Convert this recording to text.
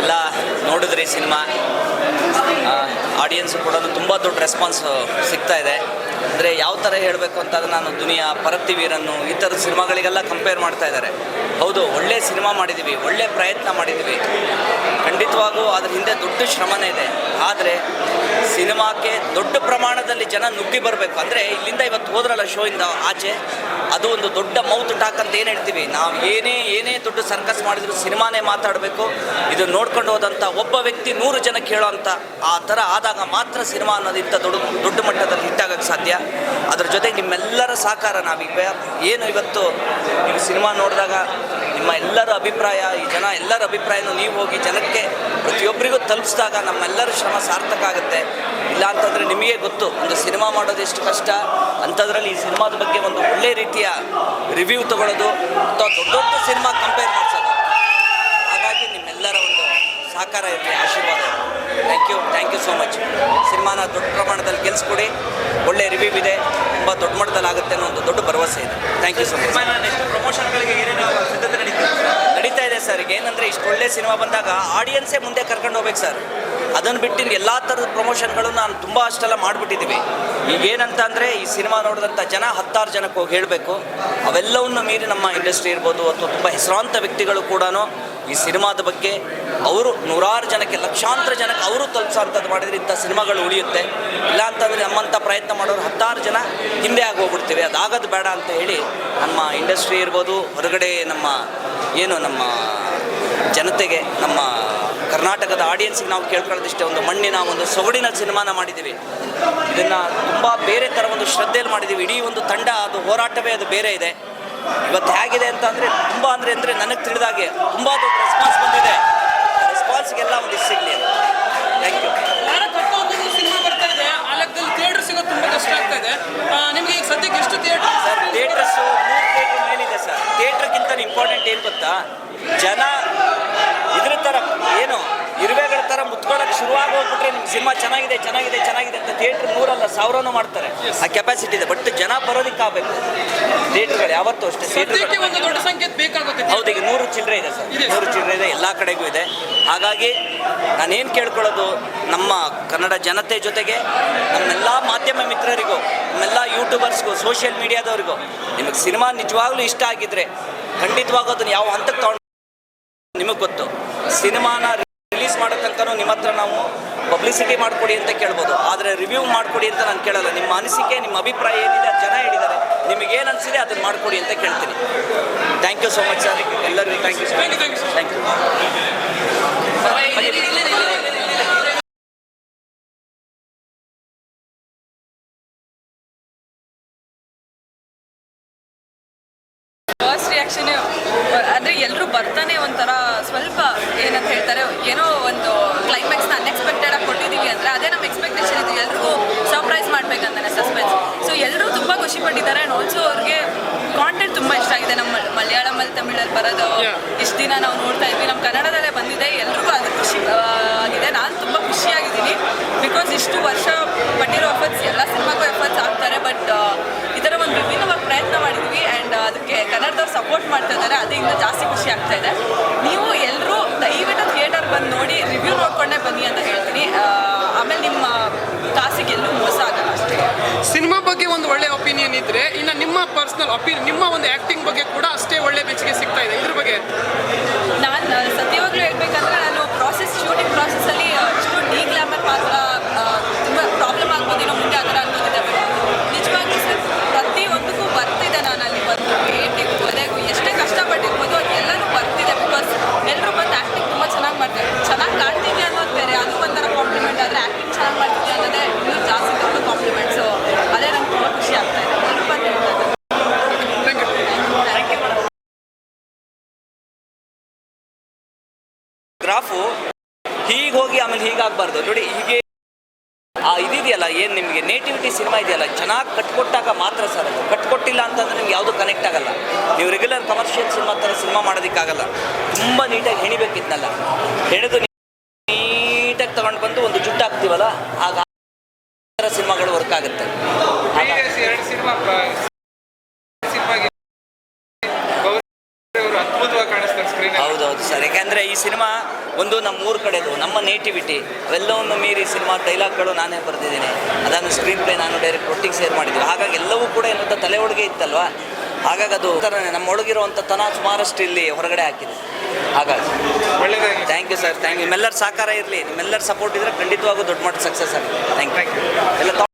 ಎಲ್ಲ ನೋಡಿದ್ರಿ cinema? Audience ಕೂಡ ತುಂಬ ದೊಡ್ಡ ರೆಸ್ಪಾನ್ಸ್ ಸಿಗ್ತಾ ಇದೆ. ಅಂದರೆ ಯಾವ ಥರ ಹೇಳಬೇಕು ಅಂತಂದ್ರೆ ನಾನು ದುನಿಯಾ ಪರತ್ತಿವೀರನ್ನು ಈ ಥರದ ಸಿನಿಮಾಗಳಿಗೆಲ್ಲ ಕಂಪೇರ್ ಮಾಡ್ತಾ ಇದ್ದಾರೆ. ಹೌದು, ಒಳ್ಳೆ ಸಿನಿಮಾ ಮಾಡಿದ್ದೀವಿ ಒಳ್ಳೆ ಪ್ರಯತ್ನ ಮಾಡಿದ್ದೀವಿ ಖಂಡಿತವಾಗೂ ಅದ್ರ ಹಿಂದೆ ದೊಡ್ಡ ಶ್ರಮನೇ ಇದೆ. ಆದರೆ ಸಿನಿಮಾಕ್ಕೆ ದೊಡ್ಡ ಪ್ರಮಾಣದಲ್ಲಿ ಜನ ನುಗ್ಗಿ ಬರಬೇಕು. ಅಂದರೆ ಇಲ್ಲಿಂದ ಇವತ್ತು ಹೋದ್ರಲ್ಲ ಶೋಯಿಂದ ಆಚೆ, ಅದು ಒಂದು ದೊಡ್ಡ ಮೌತ್ ಟಾಕ್ ಅಂತ ಏನು ಹೇಳ್ತೀವಿ? ನಾವು ಏನೇ ಏನೇ ದೊಡ್ಡ ಸರ್ಕಸ್ ಮಾಡಿದ್ರು ಸಿನಿಮಾನೇ ಮಾತಾಡಬೇಕು. ಇದು ನೋಡ್ಕೊಂಡು ಹೋದಂಥ ಒಬ್ಬ ವ್ಯಕ್ತಿ ನೂರು ಜನಕ್ಕೆ ಅಂತ ಆ ಥರ ಆದಾಗ ಮಾತ್ರ ಸಿನಿಮಾ ಅನ್ನೋದು ಇಂಥ ದೊಡ್ಡ ದೊಡ್ಡ ಮಟ್ಟದಲ್ಲಿ ಹಿಟ್ಟಾಗಕ್ಕೆ ಸಾಧ್ಯ. ಅದ್ರ ಜೊತೆಗೆ ನಿಮ್ಮೆಲ್ಲರ ಸಹಕಾರ ನಾವೀಗ ಏನು ಇವತ್ತು ನೀವು ಸಿನಿಮಾ ನೋಡಿದಾಗ ನಿಮ್ಮ ಎಲ್ಲರ ಅಭಿಪ್ರಾಯ, ಈ ಜನ ಎಲ್ಲರ ಅಭಿಪ್ರಾಯನೂ ನೀವು ಹೋಗಿ ಜನಕ್ಕೆ ಪ್ರತಿಯೊಬ್ಬರಿಗೂ ತಲುಪಿಸಿದಾಗ ನಮ್ಮೆಲ್ಲರ ಶ್ರಮ ಸಾರ್ಥಕ ಆಗುತ್ತೆ. ಇಲ್ಲ ಅಂತಂದರೆ ನಿಮಗೆ ಗೊತ್ತು, ಒಂದು ಸಿನಿಮಾ ಮಾಡೋದು ಎಷ್ಟು ಕಷ್ಟ, ಅಂಥದ್ರಲ್ಲಿ ಈ ಸಿನಿಮಾದ ಬಗ್ಗೆ ಒಂದು ಒಳ್ಳೆ ರೀತಿಯ ರಿವ್ಯೂ ತಗೊಳ್ಳೋದು ಅಥವಾ ದೊಡ್ಡ ದೊಡ್ಡ ಸಿನಿಮಾ ಕಂಪೇರ್ ಮಾಡಿಸೋದು. ಹಾಗಾಗಿ ನಿಮ್ಮೆಲ್ಲರ ಒಂದು ಸಹಕಾರ ಇರಲಿ, ಆಶೀರ್ವಾದ thank you thank you so much ಸಿನಿಮಾನ ದೊಡ್ಡ ಪ್ರಮಾಣದಲ್ಲಿ ಗೆಲ್ಸ್ಕೊಡಿ. ಒಳ್ಳೆ ರಿವ್ಯೂ ಇದೆ. ತುಂಬ ದೊಡ್ಡ ಮಟ್ಟದಲ್ಲಿ ಆಗುತ್ತೆ ಅನ್ನೋ ಒಂದು ದೊಡ್ಡ ಭರವಸೆ ಇದೆ. ಥ್ಯಾಂಕ್ ಯು ಸೊ ಮಚ್ ಪ್ರಮೋಷನ್ಗಳಿಗೆ ಏನೇನು ಸಿದ್ಧತೆ ನಡೀತಾ ಇದೆ ಸರ್? ಈಗ ಏನಂದರೆ ಇಷ್ಟು ಒಳ್ಳೆ ಸಿನಿಮಾ ಬಂದಾಗ ಆಡಿಯನ್ಸೇ ಮುಂದೆ ಕರ್ಕೊಂಡು ಹೋಗ್ಬೇಕು ಸರ್. ಅದನ್ನು ಬಿಟ್ಟು ಇನ್ನು ಎಲ್ಲ ಥರದ ಪ್ರಮೋಷನ್ಗಳು ನಾನು ತುಂಬ ಅಷ್ಟೆಲ್ಲ ಮಾಡಿಬಿಟ್ಟಿದ್ದೀವಿ ಈಗ ಏನಂತ ಅಂದರೆ ಈ ಸಿನಿಮಾ ನೋಡಿದಂಥ ಜನ ಹತ್ತಾರು ಜನಕ್ಕೆ ಹೋಗಿ ಹೇಳಬೇಕು. ಅವೆಲ್ಲವನ್ನು ಮೀರಿ ನಮ್ಮ ಇಂಡಸ್ಟ್ರಿ ಇರ್ಬೋದು ಅಥವಾ ತುಂಬ ಹೆಸರಾಂತ ವ್ಯಕ್ತಿಗಳು ಕೂಡ ಈ ಸಿನಿಮಾದ ಬಗ್ಗೆ ಅವರು ನೂರಾರು ಜನಕ್ಕೆ, ಲಕ್ಷಾಂತರ ಜನಕ್ಕೆ ಅವರು ತಲುಪಿಸೋಂಥದ್ದು ಮಾಡಿದರೆ ಇಂಥ ಸಿನಿಮಾಗಳು ಉಳಿಯುತ್ತೆ. ಇಲ್ಲ ಅಂತಂದರೆ ನಮ್ಮಂಥ ಪ್ರಯತ್ನ ಮಾಡೋರು ಹತ್ತಾರು ಜನ ಹಿಂದೆ ಆಗಿ ಹೋಗ್ಬಿಡ್ತೀವಿ. ಅದಾಗೋದು ಬೇಡ ಅಂತ ಹೇಳಿ ನಮ್ಮ ಇಂಡಸ್ಟ್ರಿ ಇರ್ಬೋದು, ಹೊರಗಡೆ ನಮ್ಮ ಏನು ನಮ್ಮ ಜನತೆಗೆ, ನಮ್ಮ ಕರ್ನಾಟಕದ ಆಡಿಯನ್ಸಿಗೆ ನಾವು ಕೇಳ್ಕೊಳ್ಳೋದಿಷ್ಟೇ ಒಂದು ಮಣ್ಣಿನ ಒಂದು ಸೊಗಡಿನ ಸಿನಿಮಾನ ಮಾಡಿದ್ದೀವಿ. ಇದನ್ನು ತುಂಬ ಬೇರೆ ಥರ ಒಂದು ಶ್ರದ್ಧೆಯಲ್ಲಿ ಮಾಡಿದ್ದೀವಿ. ಇಡೀ ಒಂದು ತಂಡ, ಅದು ಹೋರಾಟವೇ ಅದು ಬೇರೆ ಇದೆ. ಇವತ್ತು ಹೇಗಿದೆ ಅಂತ ಅಂದರೆ ತುಂಬ ಅಂದರೆ ಅಂದರೆ ನನಗೆ ತಿಳಿದಾಗೆ ತುಂಬ ದೊಡ್ಡ ರೆಸ್ಪಾನ್ಸ್ ಬಂದಿದೆ. ರೆಸ್ಪಾನ್ಸ್ಗೆಲ್ಲ ಒಂದು ಸಿಗಲಿ ಥ್ಯಾಂಕ್ ಯು ಸಿನಿಮಾ ಬರ್ತಾ ಇದೆ ಆ ಲೆಕ್ಕದಲ್ಲಿ ಥಿಯೇಟರ್ ಸಿಗೋದು ತುಂಬಾ ಕಷ್ಟ ಆಗ್ತಾ ಇದೆ ಆ, ನಿಮ್ಗೆ ಈಗ ಸದ್ಯಕ್ಕೆ ಎಷ್ಟು ಥಿಯೇಟರ್ ಸರ್ ಥಿಯೇಟರ್ಸು ಮೂರು ಥಿಯೇಟ್ರ್ ಮೇಲಿದೆ ಸರ್ ಥಿಯೇಟ್ರ್ಗಿಂತ ಇಂಪಾರ್ಟೆಂಟ್ ಏನು ಗೊತ್ತಾ ಜನ ಇದ್ರ ಥರ ಏನು ಇರುವೆಗಳ ಥರ ಮುತ್ಕೊಳ್ಳೋಕೆ ಶುರುವಾಗಿ ಹೋಗ್ಬಿಟ್ರೆ ನಿಮ್ಗೆ ಸಿನಿಮಾ ಚೆನ್ನಾಗಿದೆ ಚೆನ್ನಾಗಿದೆ ಚೆನ್ನಾಗಿದೆ ಅಂತ ಥಿಯೇಟ್ರ್ ನೂರಲ್ಲ ಸಾವಿರನೂ ಮಾಡ್ತಾರೆ. ಆ ಕೆಪಾಸಿಟಿ ಇದೆ. ಬಟ್ ಜನ ಬರೋದಕ್ಕೆ ಆಗಬೇಕು. ಥಿಯೇಟ್ರ್ಗಳು ಯಾವತ್ತೂ ಅಷ್ಟೇ. ಥಿಯೇಟರ್ ಒಂದು ದೊಡ್ಡ ಸಂಖ್ಯೆ ಬೇಕಾಗುತ್ತೆ ಹೌದು ಈಗ ನೂರು ಚಿಲ್ಲರೆ ಇದೆ ಸರ್. ನೂರು ಚಿಲ್ಲರೆ ಇದೆ ಎಲ್ಲ ಕಡೆಗೂ ಇದೆ. ಹಾಗಾಗಿ ನಾನೇನು ಕೇಳ್ಕೊಳ್ಳೋದು ನಮ್ಮ ಕನ್ನಡ ಜನತೆ ಜೊತೆಗೆ ನಮ್ಮೆಲ್ಲ ಮಾಧ್ಯಮ ಮಿತ್ರರಿಗೂ ನಮ್ಮೆಲ್ಲ ಯೂಟ್ಯೂಬರ್ಸ್ಗೂ ಸೋಷಿಯಲ್ ಮೀಡಿಯಾದವ್ರಿಗೂ ನಿಮಗೆ ಸಿನಿಮಾ ನಿಜವಾಗ್ಲೂ ಇಷ್ಟ ಆಗಿದ್ರೆ ಖಂಡಿತವಾಗೂ ಅದನ್ನು ಯಾವ ಹಂತಕ್ಕೆ ತಗೊಂಡು ನಿಮಗೆ ಗೊತ್ತು. ಸಿನಿಮಾನ ರಿಲೀಸ್ ಮಾಡೋ ತನಕನೂ ನಿಮ್ಮ ಹತ್ರ ನಾವು ಪಬ್ಲಿಸಿಟಿ ಮಾಡಿಕೊಡಿ ಅಂತ ಕೇಳ್ಬೋದು. ಆದರೆ ರಿವ್ಯೂ ಮಾಡಿಕೊಡಿ ಅಂತ ನಾನು ಕೇಳಲ್ಲ. ನಿಮ್ಮ ಅನಿಸಿಕೆ ನಿಮ್ಮ ಅಭಿಪ್ರಾಯ ಏನಿದೆ ಜನ ಹೇಳಿದ್ದಾರೆ. ನಿಮಗೇನು ಅನಿಸಿದೆ ಅದನ್ನು ಮಾಡಿಕೊಡಿ ಅಂತ ಕೇಳ್ತೀನಿ. Thank you so much sir ಎಲ್ಲರಿಗೂ thank you thank thank thank you first reaction ಅಂದರೆ ಎಲ್ಲರೂ ಬರ್ತಾನೆ ಒಂಥರ ಸ್ವಲ್ಪ ಹೇಳ್ತಾರೆ ಏನೋ ಒಂದು ಕ್ಲೈಮ್ಯಾಕ್ಸ್ನ ಅನ್ಎಕ್ಸ್ಪೆಕ್ಟೆಡ್ ಆಗಿ ಕೊಟ್ಟಿದ್ದೀವಿ ಅಂದರೆ ಅದೇ ನಮ್ಮ ಎಕ್ಸ್ಪೆಕ್ಟೇಷನ್ ಇದೆ. ಎಲ್ರಿಗೂ ಸರ್ಪ್ರೈಸ್ ಮಾಡ್ಬೇಕಂತಾನೆ ಸಸ್ಪೆನ್ಸ್ ಸೊ ಎಲ್ಲರೂ ತುಂಬ ಖುಷಿ ಪಟ್ಟಿದ್ದಾರೆ ಆ್ಯಂಡ್ ಆಲ್ಸೋ ಅವ್ರಿಗೆ ಕಾಂಟೆಂಟ್ ತುಂಬ ಇಷ್ಟ ಆಗಿದೆ. ನಮ್ಮ ಮಲಯಾಳಮಲ್ಲಿ ತಮಿಳಲ್ಲಿ ಬರೋದು. ಇಷ್ಟು ದಿನ ನಾವು ನೋಡ್ತಾ ಇದ್ವಿ. ನಮ್ಮ ಕನ್ನಡದಲ್ಲೇ ಬಂದಿದೆ. ಎಲ್ರಿಗೂ ಅದು ಖುಷಿ ಆಗಿದೆ. ನಾನು ತುಂಬ ಖುಷಿಯಾಗಿದ್ದೀನಿ. ಬಿಕಾಸ್ ಇಷ್ಟು ವರ್ಷ ಪಟ್ಟಿರೋ ಎಫರ್ಟ್ಸ್ ಎಲ್ಲ ಸಿನಿಮಾಗೂ ಎಫರ್ಟ್ಸ್ ಆಗ್ತಾರೆ. ಬಟ್ ಈ ಥರ ಒಂದು ವಿಭಿನ್ನವಾಗಿ ಪ್ರಯತ್ನ ಮಾಡಿದ್ವಿ. ಆ್ಯಂಡ್ ಅದಕ್ಕೆ ಕನ್ನಡದವ್ರು ಸಪೋರ್ಟ್ ಮಾಡ್ತಾ ಇದ್ದಾರೆ. ಅದರಿಂದ ಜಾಸ್ತಿ ಖುಷಿ ಆಗ್ತಾ ಇದೆ. ನೀವು ಬಂದು ನೋಡಿ ರಿವ್ಯೂ ನೋಡ್ಕೊಂಡೇ ಬನ್ನಿ ಅಂತ ಹೇಳ್ತೀನಿ. ಆಮೇಲೆ ನಿಮ್ಮ ಕಾಸಿಗೆ ಎಲ್ಲೂ ಮೋಸ ಆಗಲ್ಲ ಅಷ್ಟೇ. ಸಿನಿಮಾ ಬಗ್ಗೆ ಒಂದು ಒಳ್ಳೆ ಒಪಿನಿಯನ್ ಇದ್ರೆ, ಇನ್ನು ನಿಮ್ಮ ಪರ್ಸನಲ್ ಒಪಿನಿಯನ್ ನಿಮ್ಮ ಒಂದು ಆಕ್ಟಿಂಗ್ ಬಗ್ಗೆ ಕೂಡ ಅಷ್ಟೇ ಒಳ್ಳೆ ಮೆಚ್ಚುಗೆ ಸಿಗ್ತಾ ಇದೆ. ಇದ್ರ ಬಗ್ಗೆ ನಾನು ಸತ್ಯವಾಗ್ಲೂ ಹೇಳ್ಬೇಕಂದ್ರೆ ನಾನು ಪ್ರಾಸೆಸ್ ಶೂಟಿಂಗ್ ಪ್ರಾಸೆಸ್ಸಲ್ಲಿ ಇಷ್ಟು ಡಿ ಗ್ಲಾಮರ್ ಪಾತ್ರ ತುಂಬ ಪ್ರಾಬ್ಲಮ್ ಆಗ್ಬೋದೇನೋ ಮುಂದೆ ಆ ಥರ ಅನ್ನೋದಿದೆ ನಿಜವಾಗ್ಲೂ ಸರ್ ಪ್ರತಿಯೊಂದಕ್ಕೂ ಬರ್ತಿದೆ ನಾನು ಅಲ್ಲಿ ಬಂದು ಏಟಿಗೂ ಕೊನೆಗೂ ಎಷ್ಟೇ ಕಷ್ಟಪಟ್ಟಿರ್ಬೋದು ಅದೆಲ್ಲನೂ ಬರ್ತಿದೆ ಬಿಕಾಸ್ ಎಲ್ಲರೂ ಬಂದು ಆ್ಯಕ್ಟಿಂಗ್ ತುಂಬ ಚೆನ್ನಾಗಿ ಮಾಡ್ತಾರೆ ಚೆನ್ನಾಗಿ ಕಾಣ್ತೀವಿ ಅನ್ನೋದು ಬೇರೆ ಅದು ಒಂಥರ ಕಾಂಪ್ಲಿಮೆಂಟ್ ಆದರೆ ಆ್ಯಕ್ಟಿಂಗ್ ಚೆನ್ನಾಗಿ ಮಾಡ್ತೀವಿ ಅನ್ನೋದೇ ಇನ್ನೂ ಜಾಸ್ತಿ ದೊಡ್ಡ ಕಾಂಪ್ಲಿಮೆಂಟ್ ಸೊ ಅದೇ ನಂಗೆ ತುಂಬ ಖುಷಿ ಆಗ್ತಾ ಇದೆ ಎಲ್ಲರೂ ಬಂದು ಹೇಳ್ತಾರೆ ಥ್ಯಾಂಕ್ ಯು ಗ್ರಾಫು ಹೀಗೆ ಹೋಗಿ ಆಮೇಲೆ ಹೀಗಾಗಬಾರ್ದು. ನೋಡಿ, ಹೀಗೆ ಆ ಇದಿದೆಯಲ್ಲ, ಏನು ನಿಮಗೆ ನೇಟಿವಿಟಿ ಸಿನಿಮಾ ಇದೆಯಲ್ಲ, ಚೆನ್ನಾಗಿ ಕಟ್ಕೊಟ್ಟಾಗ ಮಾತ್ರ ಸರ್ ಅದು ಕಟ್ಕೊಟ್ಟಿಲ್ಲ ಅಂತಂದ್ರೆ ನಿಮ್ಗೆ ಯಾವುದು ಕನೆಕ್ಟ್ ಆಗಲ್ಲ. ನೀವು ರೆಗ್ಯುಲರ್ ಕಮರ್ಷಿಯಲ್ ಸಿನಿಮಾ ಥರ ಸಿನಿಮಾ ಮಾಡೋದಕ್ಕಾಗಲ್ಲ. ತುಂಬ ನೀಟಾಗಿ ಹೆಣಿಬೇಕಿದ್ನಲ್ಲ. ಹೆಣೆದು ನೀಟಾಗಿ ತಗೊಂಡು ಬಂದು ಒಂದು ಜುಟ್ಟು ಹಾಕ್ತೀವಲ್ಲ, ಆಗ ಸಿನಿಮಾಗಳು ವರ್ಕ್ ಆಗುತ್ತೆ. ಸ್ಕ್ರೀನ್ ಹೌದೌದು ಸರ್. ಯಾಕೆಂದ್ರೆ ಈ ಸಿನಿಮಾ ಒಂದು ನಮ್ಮ ಊರ ಕಡೆದು ನಮ್ಮ ನೇಟಿವಿಟಿ ಅವೆಲ್ಲವನ್ನು ಮೀರಿ ಸಿನಿಮಾ ಡೈಲಾಗ್ಗಳು ನಾನೇ ಬರೆದಿದ್ದೀನಿ. ಅದನ್ನು ಸ್ಕ್ರೀನ್ ಪ್ಲೇ ನಾನು ಡೈರೆಕ್ಟ್ ಒಟ್ಟಿಗೆ ಶೇರ್ ಮಾಡಿದ್ವಿ ಹಾಗಾಗಿ ಎಲ್ಲವೂ ಕೂಡ ಏನಂತ ತಲೆ ಒಳಗೆ ಇತ್ತಲ್ವಾ? ಹಾಗಾಗಿ ಅದು ಥರನೇ ನಮ್ಮ ಒಳಗಿರುವಂಥ ತನ ಸುಮಾರಷ್ಟು ಇಲ್ಲಿ ಹೊರಗಡೆ ಹಾಕಿದೆ. ಹಾಗಾಗಿ. Thank you sir thank you ನಿಮ್ಮೆಲ್ಲರ ಸಹಕಾರ ಇರಲಿ. ನಿಮ್ಮೆಲ್ಲರ ಸಪೋರ್ಟ್ ಇದ್ದರೆ ಖಂಡಿತವಾಗೂ ದೊಡ್ಡ ಮಟ್ಟ ಸಕ್ಸಸ್ ಆಗುತ್ತೆ. ಥ್ಯಾಂಕ್ ಯು ಎಲ್ಲ